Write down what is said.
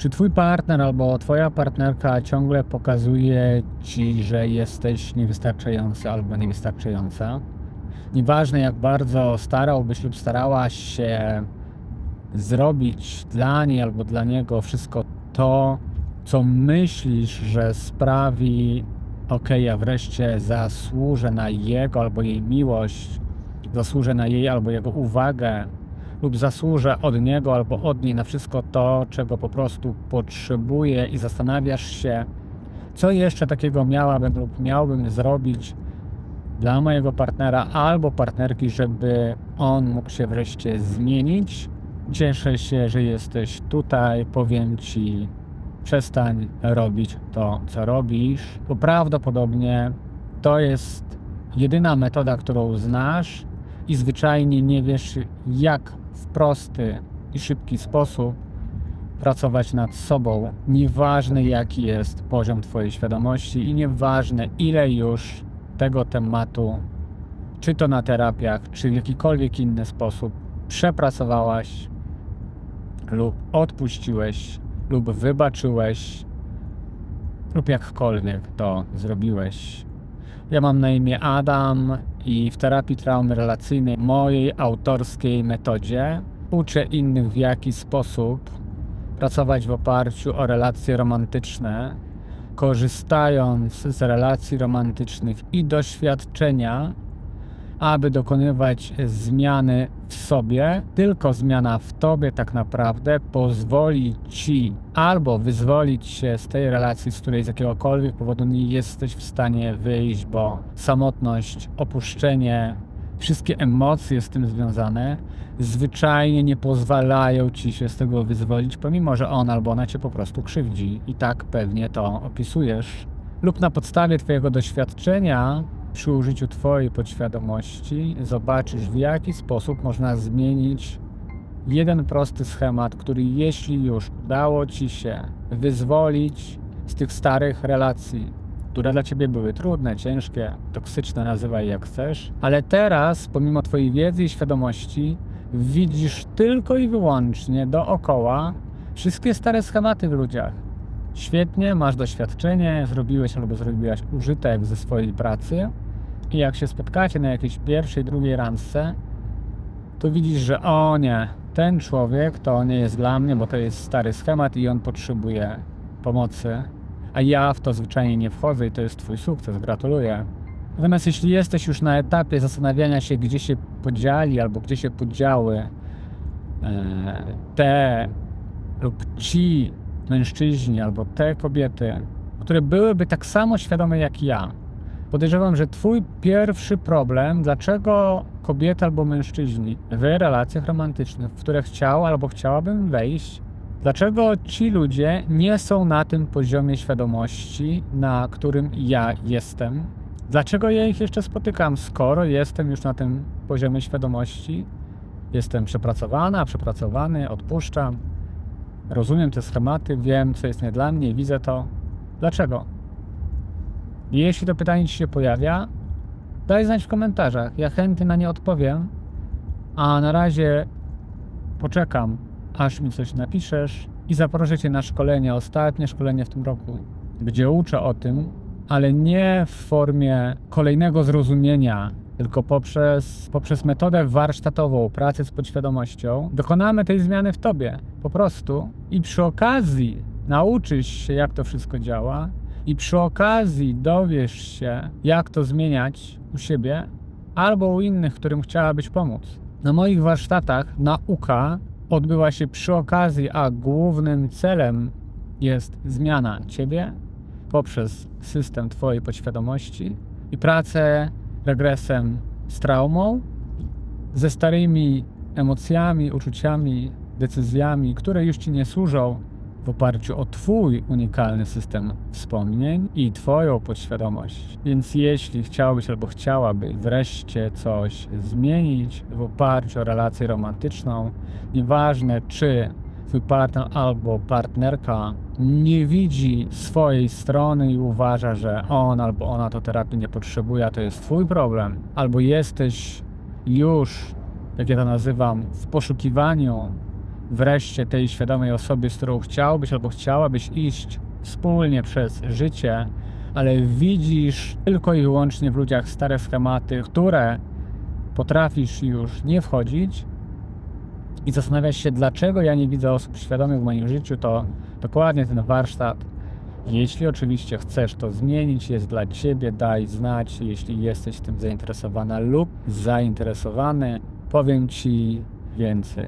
Czy twój partner albo twoja partnerka ciągle pokazuje ci, że jesteś niewystarczający albo niewystarczająca? Nieważne jak bardzo starałbyś lub starałaś się zrobić dla niej albo dla niego wszystko to, co myślisz, że sprawi, okej, ja wreszcie zasłużę na jego albo jej miłość, zasłużę na jej albo jego uwagę, lub zasłużę od niego albo od niej na wszystko to, czego po prostu potrzebuję i zastanawiasz się, co jeszcze takiego miałabym lub miałbym zrobić dla mojego partnera albo partnerki, żeby on mógł się wreszcie zmienić. Cieszę się, że jesteś tutaj. Powiem ci, przestań robić to, co robisz, bo prawdopodobnie to jest jedyna metoda, którą znasz i zwyczajnie nie wiesz, jak w prosty i szybki sposób pracować nad sobą. Nieważne, jaki jest poziom Twojej świadomości i nieważne, ile już tego tematu, czy to na terapiach, czy w jakikolwiek inny sposób przepracowałaś lub odpuściłeś lub wybaczyłeś lub jakkolwiek to zrobiłeś. Ja mam na imię Adam i w terapii traumy relacyjnej, mojej autorskiej metodzie, uczę innych w jaki sposób pracować w oparciu o relacje romantyczne, korzystając z relacji romantycznych i doświadczenia, aby dokonywać zmiany w sobie. Tylko zmiana w tobie tak naprawdę pozwoli ci albo wyzwolić się z tej relacji, z której z jakiegokolwiek powodu nie jesteś w stanie wyjść, bo samotność, opuszczenie, wszystkie emocje z tym związane zwyczajnie nie pozwalają ci się z tego wyzwolić, pomimo że on albo ona cię po prostu krzywdzi. I tak pewnie to opisujesz. Lub na podstawie twojego doświadczenia przy użyciu Twojej podświadomości zobaczysz, w jaki sposób można zmienić jeden prosty schemat, który jeśli już udało Ci się wyzwolić z tych starych relacji, które dla Ciebie były trudne, ciężkie, toksyczne, nazywaj jak chcesz, ale teraz, pomimo Twojej wiedzy i świadomości, widzisz tylko i wyłącznie dookoła wszystkie stare schematy w ludziach. Świetnie, masz doświadczenie, zrobiłeś albo zrobiłaś użytek ze swojej pracy i jak się spotkacie na jakiejś pierwszej, drugiej randce, to widzisz, że o nie, ten człowiek to nie jest dla mnie, bo to jest stary schemat i on potrzebuje pomocy, a ja w to zwyczajnie nie wchodzę i to jest twój sukces, gratuluję. Natomiast jeśli jesteś już na etapie zastanawiania się, gdzie się podzieli albo gdzie się podziały e, te lub ci mężczyźni albo te kobiety, które byłyby tak samo świadome jak ja. Podejrzewam, że Twój pierwszy problem, dlaczego kobiety albo mężczyźni w relacjach romantycznych, w które chciał albo chciałabym wejść, dlaczego ci ludzie nie są na tym poziomie świadomości, na którym ja jestem, dlaczego ja ich jeszcze spotykam, skoro jestem już na tym poziomie świadomości, jestem przepracowana, przepracowany, odpuszczam, rozumiem te schematy, wiem, co jest nie dla mnie, widzę to. Dlaczego? Jeśli to pytanie Ci się pojawia, daj znać w komentarzach. Ja chętnie na nie odpowiem. A na razie poczekam, aż mi coś napiszesz i zaproszę Cię na szkolenie, ostatnie szkolenie w tym roku, gdzie uczę o tym, ale nie w formie kolejnego zrozumienia, tylko poprzez, poprzez metodę warsztatową, pracę z podświadomością, dokonamy tej zmiany w Tobie po prostu i przy okazji nauczysz się, jak to wszystko działa i przy okazji dowiesz się, jak to zmieniać u siebie albo u innych, którym chciałabyś pomóc. Na moich warsztatach nauka odbywa się przy okazji, a głównym celem jest zmiana Ciebie poprzez system Twojej podświadomości i pracę regresem z traumą, ze starymi emocjami, uczuciami, decyzjami, które już Ci nie służą w oparciu o Twój unikalny system wspomnień i Twoją podświadomość. Więc jeśli chciałbyś albo chciałaby wreszcie coś zmienić w oparciu o relację romantyczną, nieważne czy Twój partner albo partnerka nie widzi swojej strony i uważa, że on albo ona to terapii nie potrzebuje, a to jest Twój problem, albo jesteś już, jak ja to nazywam, w poszukiwaniu wreszcie tej świadomej osoby, z którą chciałbyś albo chciałabyś iść wspólnie przez życie, ale widzisz tylko i wyłącznie w ludziach stare schematy, które potrafisz już nie wchodzić i zastanawiasz się, dlaczego ja nie widzę osób świadomych w moim życiu, to dokładnie ten warsztat. Jeśli oczywiście chcesz to zmienić, jest dla Ciebie, daj znać, jeśli jesteś tym zainteresowana lub zainteresowany, powiem Ci więcej.